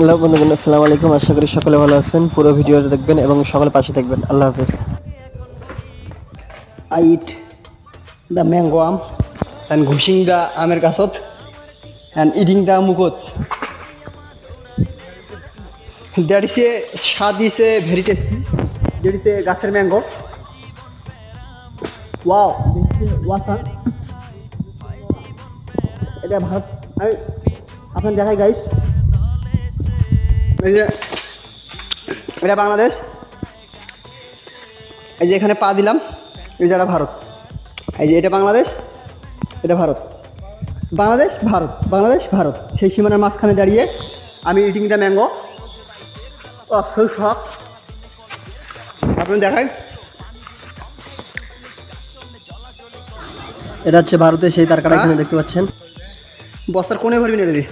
Hello বন্ধুগণ, আসসালামু আলাইকুম। আশা করি সকলে ভালো আছেন। পুরো ভিডিওটা দেখবেন এবং সকলে পাশে থাকবেন। আল্লাহ হাফেজ। I eat the mango am and gushing the amer gasot and eating the mukot. That is a স্বাদ গাছের ম্যাঙ্গো। ওয়াও ওয়াসান এটা ভাত। আমি আপনার দেখাই গাইস এই যে এটা বাংলাদেশ। এই যে এখানে পা দিলাম এই যে এটা ভারত। এই যে এটা বাংলাদেশ এটা ভারত। বাংলাদেশ ভারত বাংলাদেশ ভারত। সেই সীমানার মাঝখানে দাঁড়িয়ে আমি ইটিং দ্য ম্যাঙ্গো শখ। আপনি দেখাই। এটা হচ্ছে ভারতের সেই তারকাটা এখানে দেখতে পাচ্ছেন। বস্তার কোণে ভরবি না রে